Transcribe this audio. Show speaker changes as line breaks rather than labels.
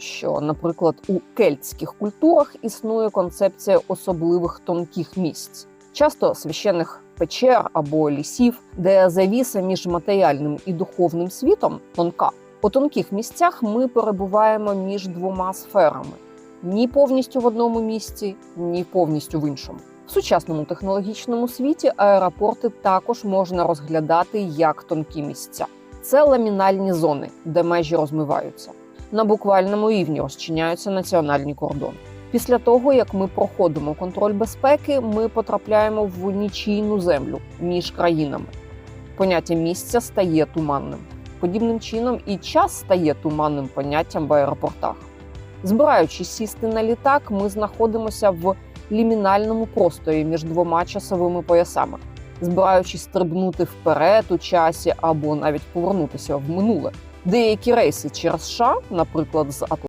що, наприклад, у кельтських культурах існує концепція особливих тонких місць, часто священних печер або лісів, де завіса між матеріальним і духовним світом тонка. У тонких місцях ми перебуваємо між двома сферами: ні повністю в одному місці, ні повністю в іншому. В сучасному технологічному світі аеропорти також можна розглядати як тонкі місця. Це ламінальні зони, де межі розмиваються. На буквальному рівні розчиняються національні кордони. Після того, як ми проходимо контроль безпеки, ми потрапляємо в нічийну землю між країнами. Поняття місця стає туманним. Подібним чином і час стає туманним поняттям в аеропортах. Збираючись сісти на літак, ми знаходимося в лімінальному просторі між двома часовими поясами, збираючись стрибнути вперед у часі або навіть повернутися в минуле. Деякі рейси через США, наприклад, з